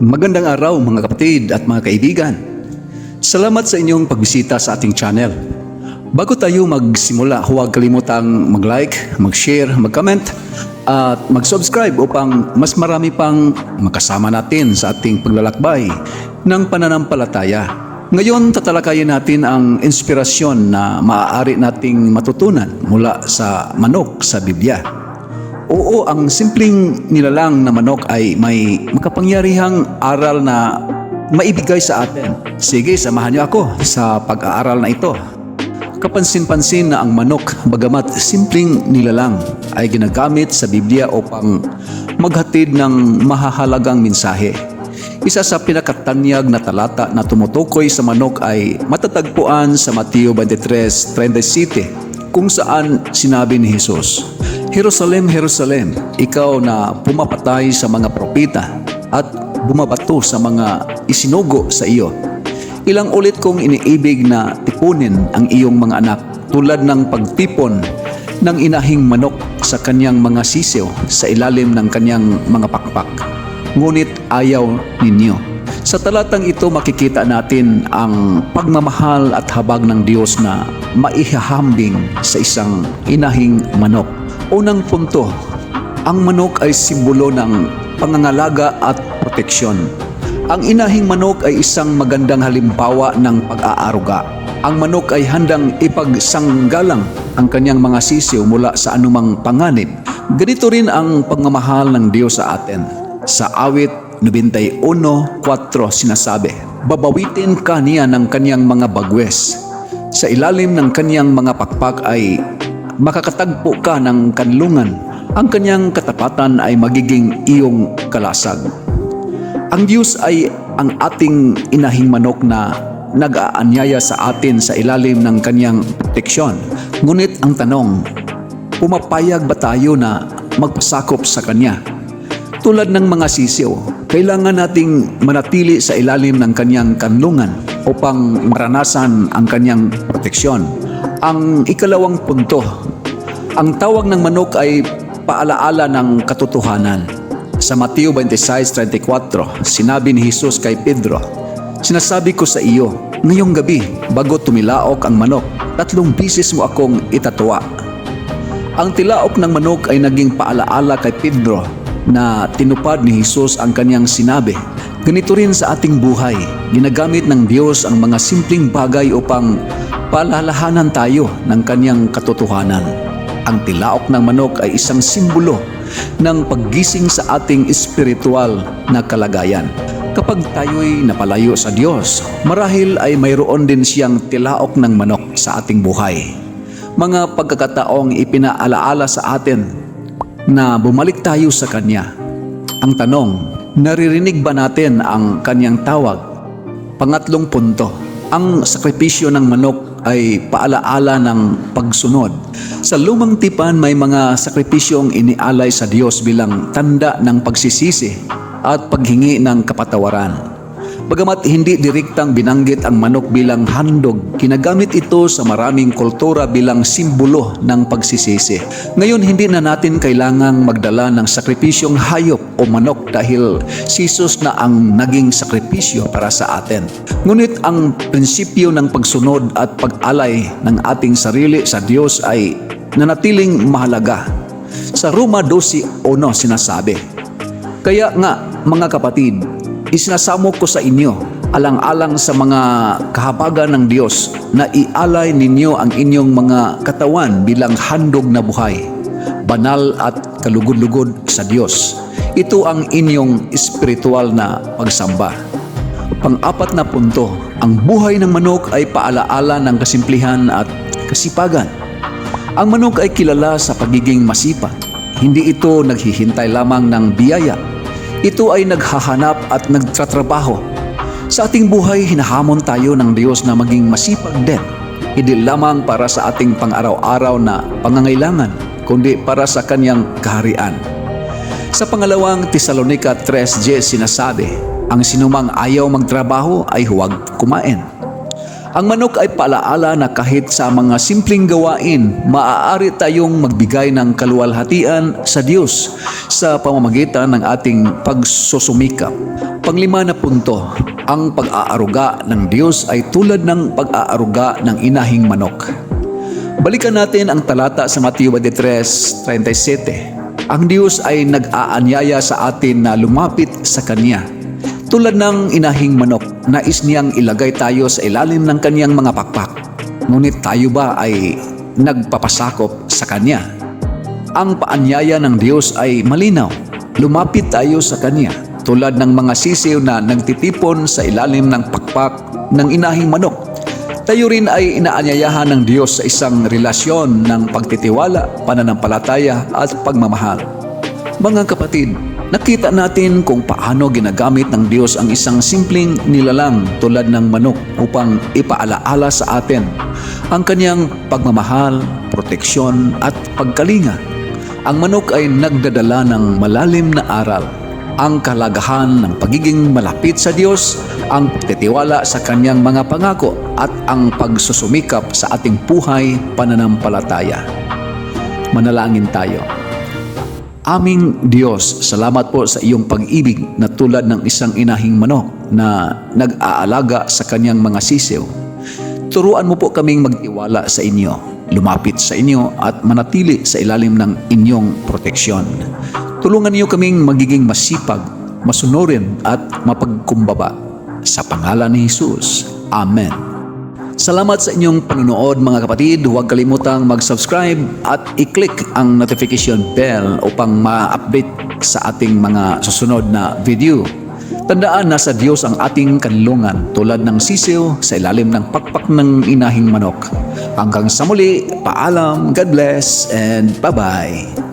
Magandang araw mga kapatid at mga kaibigan. Salamat sa inyong pagbisita sa ating channel. Bago tayo magsimula, huwag kalimutang mag-like, mag-share, mag-comment at mag-subscribe upang mas marami pang makasama natin sa ating paglalakbay ng pananampalataya. Ngayon, tatalakayin natin ang inspirasyon na maaari nating matutunan mula sa manok sa Biblia. Oo, ang simpleng nilalang na manok ay may makapangyarihang aral na maibigay sa atin. Sige, samahan niyo ako sa pag-aaral na ito. Kapansin-pansin na ang manok, bagamat simpleng nilalang, ay ginagamit sa Biblia upang maghatid ng mahahalagang mensahe. Isa sa pinakatanyag na talata na tumutukoy sa manok ay matatagpuan sa Mateo 23:37 kung saan sinabi ni Jesus, Jerusalem, Jerusalem, ikaw na pumapatay sa mga propita at bumabato sa mga isinugo sa iyo. Ilang ulit kong iniibig na tipunin ang iyong mga anak tulad ng pagtipon ng inahing manok sa kanyang mga sisiw sa ilalim ng kanyang mga pakpak. Ngunit ayaw ninyo. Sa talatang ito makikita natin ang pagmamahal at habag ng Diyos na maihahambing sa isang inahing manok. Unang punto, ang manok ay simbolo ng pangangalaga at proteksyon. Ang inahing manok ay isang magandang halimbawa ng pag-aaruga. Ang manok ay handang ipagsanggalang ang kanyang mga sisiw mula sa anumang panganib. Ganito rin ang pagmamahal ng Diyos sa atin. Sa awit 91.4 sinasabi, Babawitin ka niya ng kanyang mga bagwes. Sa ilalim ng kanyang mga pakpak ay makakatagpo ka ng kanlungan. Ang kanyang katapatan ay magiging iyong kalasag. Ang Diyos ay ang ating inahing manok na nag-aanyaya sa atin sa ilalim ng kanyang proteksyon. Ngunit ang tanong, pumapayag ba tayo na magpasakop sa kanya? Tulad ng mga sisiw, kailangan nating manatili sa ilalim ng kanyang kanlungan upang maranasan ang kanyang proteksyon. Ang ikalawang punto, ang tawag ng manok ay paalaala ng katotohanan. Sa Mateo 26.34, sinabi ni Jesus kay Pedro, Sinasabi ko sa iyo, ngayong gabi, bago tumilaok ang manok, tatlong bisis mo akong itatwa. Ang tilaok ng manok ay naging paalaala kay Pedro na tinupad ni Jesus ang kanyang sinabi. Ganito rin sa ating buhay, ginagamit ng Diyos ang mga simpleng bagay upang paalalahanan tayo ng kanyang katotohanan. Ang tilaok ng manok ay isang simbolo ng paggising sa ating espiritual na kalagayan. Kapag tayo'y napalayo sa Diyos, marahil ay mayroon din siyang tilaok ng manok sa ating buhay. Mga pagkakataong ipinaalaala sa atin na bumalik tayo sa Kanya. Ang tanong, naririnig ba natin ang Kanyang tawag? Pangatlong punto, ang sakripisyo ng manok ay paalaala ng pagsunod. Sa lumang tipan may mga sakripisyong inialay sa Diyos bilang tanda ng pagsisisi at paghingi ng kapatawaran. Bagamat hindi direktang binanggit ang manok bilang handog, ginagamit ito sa maraming kultura bilang simbolo ng pagsisisi. Ngayon, hindi na natin kailangang magdala ng sakripisyong hayop o manok dahil si Jesus na ang naging sakripisyo para sa atin. Ngunit ang prinsipyo ng pagsunod at pag-alay ng ating sarili sa Diyos ay nanatiling mahalaga. Sa Roma 12.1 sinasabi, Kaya nga, mga kapatid, isinasamo ko sa inyo alang-alang sa mga kahabagan ng Diyos na ialay ninyo ang inyong mga katawan bilang handog na buhay, banal at kalugod-lugod sa Diyos. Ito ang inyong espiritual na pagsamba. Pang-apat na punto, ang buhay ng manok ay paalaala ng kasimplihan at kasipagan. Ang manok ay kilala sa pagiging masipag. Hindi ito naghihintay lamang ng biyaya. Ito ay naghahanap at nagtatrabaho. Sa ating buhay, hinahamon tayo ng Diyos na maging masipag din. Hindi lamang para sa ating pang-araw-araw na pangangailangan, kundi para sa kanyang kaharian. Sa pangalawang Tesalonica 3.10 sinasabi, ang sinumang ayaw magtrabaho ay huwag kumain. Ang manok ay paalaala na kahit sa mga simpleng gawain, maaari tayong magbigay ng kaluwalhatian sa Diyos sa pamamagitan ng ating pagsusumikap. Panglima na punto, ang pag-aaruga ng Diyos ay tulad ng pag-aaruga ng inahing manok. Balikan natin ang talata sa Mateo 23:37. Ang Diyos ay nag-aanyaya sa atin na lumapit sa Kanya. Tulad ng inahing manok, nais niyang ilagay tayo sa ilalim ng kanyang mga pakpak. Ngunit tayo ba ay nagpapasakop sa Kanya? Ang paanyaya ng Diyos ay malinaw. Lumapit tayo sa Kanya tulad ng mga sisiw na nagtitipon sa ilalim ng pakpak ng inahing manok. Tayo rin ay inaanyayahan ng Diyos sa isang relasyon ng pagtitiwala, pananampalataya at pagmamahal. Mga kapatid, nakita natin kung paano ginagamit ng Diyos ang isang simpleng nilalang tulad ng manok upang ipaalaala sa atin ang kanyang pagmamahal, proteksyon at pagkalinga. Ang manok ay nagdadala ng malalim na aral ang kalagahan ng pagiging malapit sa Diyos, ang pagtitiwala sa kanyang mga pangako at ang pagsusumikap sa ating buhay pananampalataya. Manalangin tayo. Aming Diyos, salamat po sa iyong pag-ibig na tulad ng isang inahing manok na nag-aalaga sa kanyang mga sisiw. Turuan mo po kaming magtiwala sa inyo, lumapit sa inyo at manatili sa ilalim ng inyong proteksyon. Tulungan niyo kaming magiging masipag, masunurin at mapagkumbaba. Sa pangalan ni Jesus. Amen. Salamat sa inyong panonood mga kapatid. Huwag kalimutang mag-subscribe at i-click ang notification bell upang ma-update sa ating mga susunod na video. Tandaan na sa Diyos ang ating kanlungan tulad ng sisiw sa ilalim ng pakpak ng inahing manok. Hanggang sa muli, paalam, God bless, and bye-bye.